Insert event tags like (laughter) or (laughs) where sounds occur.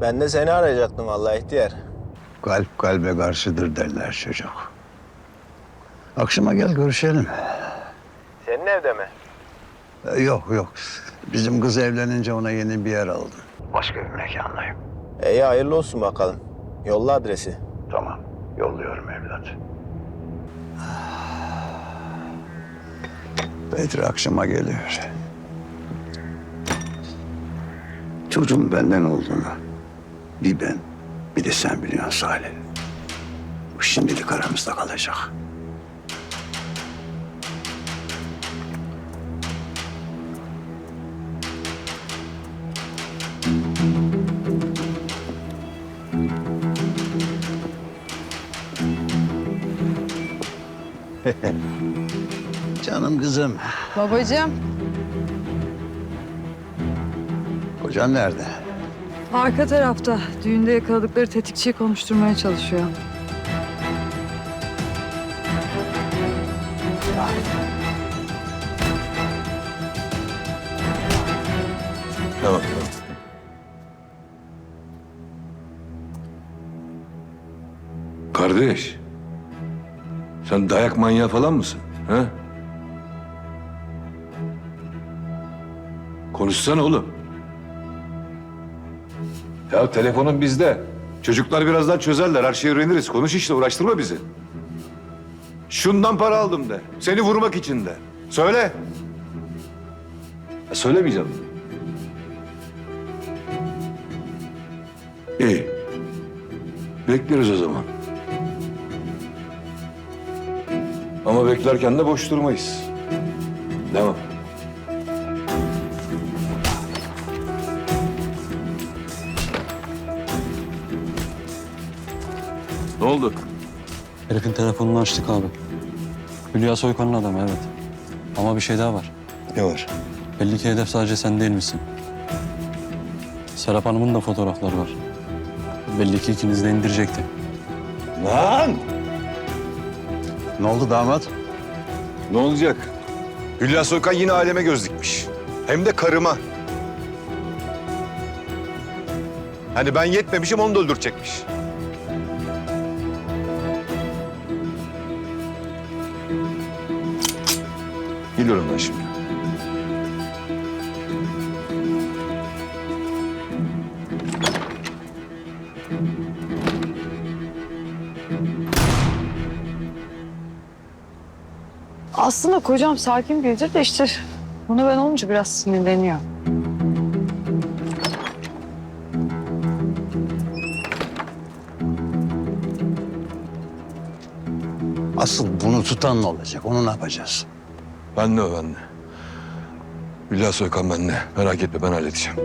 Ben de seni arayacaktım vallahi ihtiyar. Kalp kalbe karşıdır derler çocuk. Akşama gel görüşelim. Senin evde mi? Ee, Yok yok. Bizim kız evlenince ona yeni bir yer aldım. Başka bir mekandayım. İyi hayırlı olsun bakalım. Yolla adresi. Tamam. Yolluyorum evlat. Bedri akşama geliyor. Çocuğun benden olduğunu bir ben bir de sen biliyorsun Salih. Bu şimdilik aramızda kalacak. (laughs) Canım kızım. Babacığım, Kocan nerede? Arka tarafta düğünde yakaladıkları tetikçiyi konuşturmaya çalışıyor. Tamam. Kardeş. Sen dayak manyağı falan mısın? Ha? Konuşsana oğlum. Ya telefonun bizde. Çocuklar birazdan çözerler. Her şeyi öğreniriz. Konuş işte uğraştırma bizi. Şundan para aldım de. Seni vurmak için de. Söyle. Ya söylemeyeceğim. İyi. Bekleriz o zaman. Ama beklerken de boş durmayız. Devam. Ne oldu? Herifin telefonunu açtık abi. Hülya Soykan'ın adamı evet. Ama bir şey daha var. Ne var? Belli ki hedef sadece sen değil misin? Serap Hanım'ın da fotoğrafları var. Belli ki ikiniz de indirecekti. Lan! Ne oldu damat? Ne olacak? Hülya Soykan yine aleme göz dikmiş. Hem de karıma. Hani ben yetmemişim onu da öldürecekmiş. Geliyorum ben şimdi. Aslında kocam sakin biridir de işte bunu ben olunca biraz sinirleniyor. Asıl bunu tutan ne olacak? Onu ne yapacağız? Ben de o ben de. Soykan ben de. Merak etme ben halledeceğim.